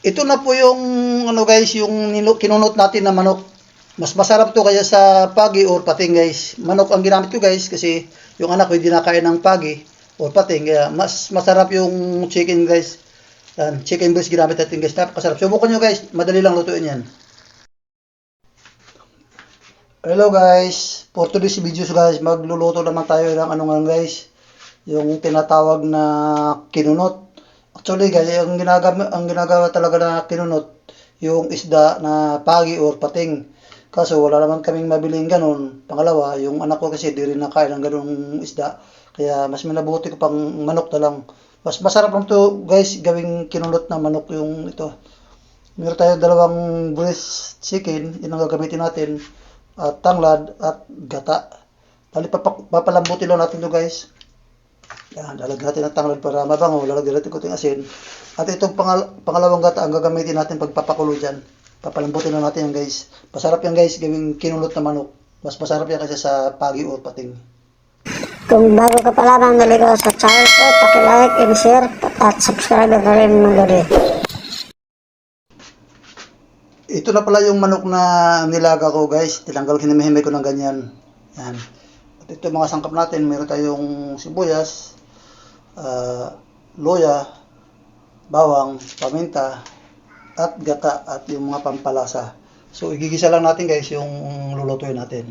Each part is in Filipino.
Ito na po yung ano guys, yung kinunot natin na manok. Mas masarap to kaya sa pagi or pating guys. Manok ang ginamit ko guys kasi yung anak ko hindi nakain ng pagi or pating kaya mas masarap yung chicken guys. Yan, chicken breast ginamit natin guys. Napakasarap. Subukan nyo guys, madali lang lutuin yan. Hello guys, for today's videos guys, magluluto naman tayo ng ano nga guys, yung tinatawag na kinunot. Actually guys, ang ginagawa, ang ginagawa talaga na kinunot, yung isda na pagi or pating. Kaso wala naman kaming mabiling ganun. Pangalawa, yung anak ko kasi di rin nakain ng ganung isda. Kaya mas minabuti ko pang manok na lang. Mas masarap lang to guys, gawing kinunot na manok yung ito. Meron tayo dalawang breast chicken, yun ang gagamitin natin. At tanglad at gata. Bali, papalambutin lang natin to guys. Yan, lalagyan natin ng tanglad para mabango. Lalagyan natin kuting asin. At itong pangal- pangalawang gata ang gagamitin natin pagpapakulo dyan. Papalambutin lang natin yan guys. Masarap yan guys, gawing kinulot na manok. Mas masarap yan kasi sa pagi o pating. Kung bago ka pa lamang naligaw sa channel ko, like and share at subscribe na rin mga gabi. Ito na pala yung manok na nilaga ko guys. Tinanggal hinimihimay ko ng ganyan. Yan. At ito mga sangkap natin. Meron tayong sibuyas, ah, loya, bawang, paminta, at gata at yung mga pampalasa. So igigisa lang natin guys yung lulutuin natin.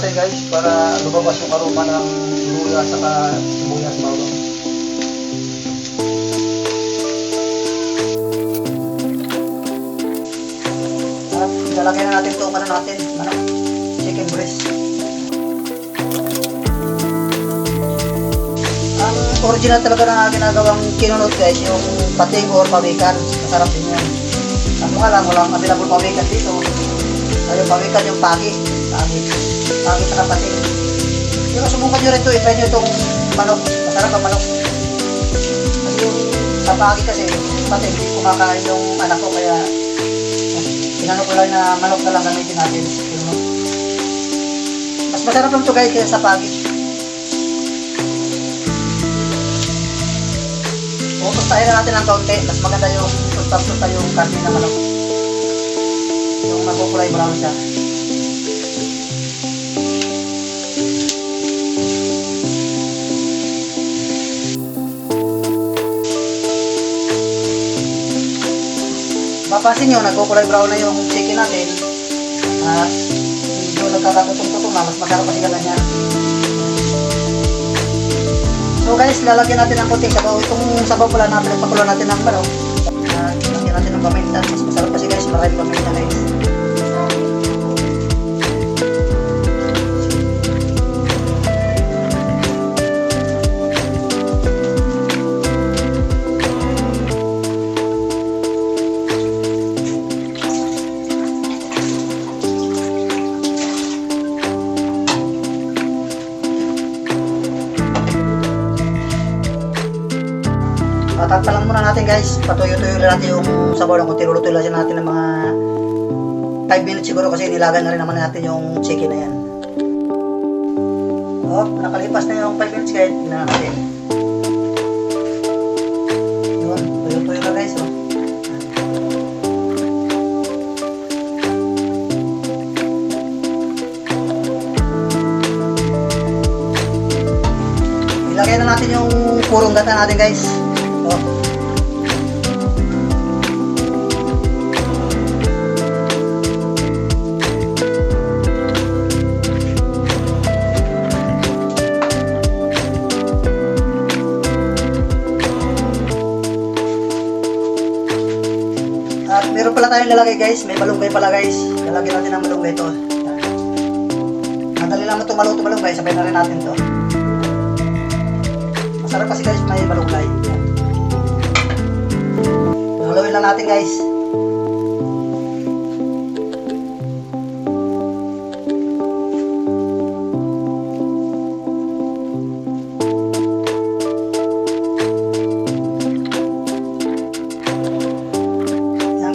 Natin guys para lumabas yung aroma ng luya saka sibuyas bawang. At ilalagay na natin itong ano natin, ano, chicken breast. Ang original talaga na ginagawang kinunot guys, yung pating or pawikan. Masarap din yan. Ang mga lang, walang available pawikan dito. Ayun, pawikan yung pagi. Pagi. Pagi sa pating. Pero subukan nyo rin ito, itry nyo itong manok. Masarap ang manok. Kasi yung sa pagi kasi, hindi kumakain yung anak ko kaya Inano ko lang na manok na lang gamitin natin. Yung, mas masarap lang to guys kaya sa pagi. Pupustahin na natin ng kaunti. Mas maganda yung tusta-tusta yung karne na manok. Yung magkukulay brown siya. Mapapansin nyo, nagkukulay brown na yung chicken natin. At medyo nagkakatutong-tutong na, mas masarap kasi ganun yan. So guys, lalagyan natin ng kunting sabaw. Itong sabaw pala na pinagpakulo natin ng manok. At lagyan natin ng paminta. Mas masarap kasi guys, maraming paminta guys. Natin guys. Patuyo-tuyo lang natin yung sabaw ng kunti. Lulutuin lang natin ng mga 5 minutes siguro kasi nilagan na rin naman natin yung chicken na yan. Oh, nakalipas na yung 5 minutes guys. Tingnan natin. Yun, tuyo-tuyo guys. Oh. Ilagay na natin yung purong gata natin guys. Oh. At meron pala tayong lalagay guys, may malunggay pala guys. Lalagyan natin ng malunggay ito. Madali naman itong maluto malunggay, sabay na rin natin to. Masarap kasi guys, may malunggay. Haluin lang natin guys.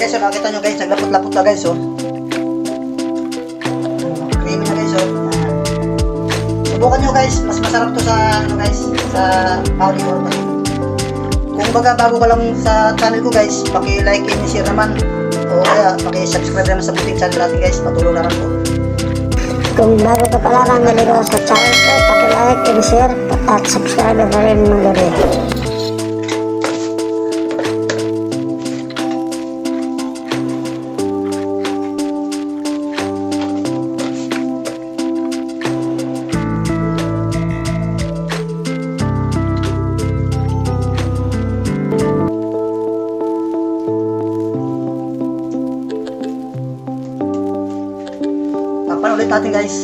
Guys, so nakita nyo guys, naglapot-lapot na guys, oh. Creamy na guys, oh. Subukan nyo guys, mas masarap to sa, ano guys, sa Pauli or. Kung baga bago ka lang sa channel ko guys, paki-like and share naman. O kaya, paki-subscribe naman sa buting channel natin guys, patulong naman po. Kung bago ka pa lamang naligaw sa channel ko, pakilike and share at subscribe na rin mga gabi. Tapan ulit natin guys.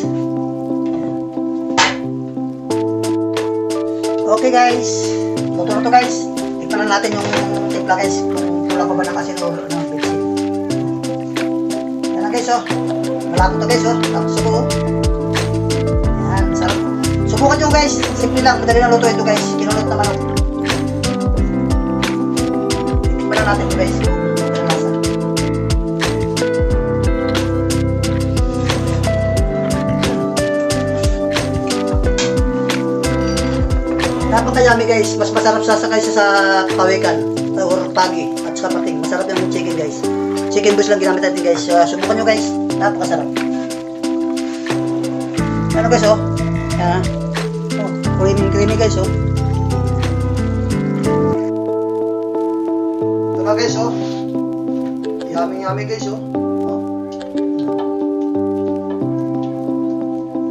Okay guys. Luto na to guys. Tikman na natin yung timpla guys. Kung kulang pa ba ng asin o ng bitsin. Yan na guys oh. Malapot to guys oh. Tapos subo oh. Yan. Sarap. Subukan nyo guys. Simple lang. Madali na luto ito guys. Kinulot naman oh. Tikman na natin to guys. sa Yami guys, mas masarap sasakay sa, sa Pawikan or Pagi at sa Pating. Masarap yung chicken guys. Chicken bus lang ginamit natin guys. Uh, subukan nyo guys. Napakasarap. Ano guys oh? Yan. Oh, creamy creamy guys oh. Ito na guys oh. Yummy yummy guys oh. oh.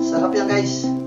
Sarap yan guys.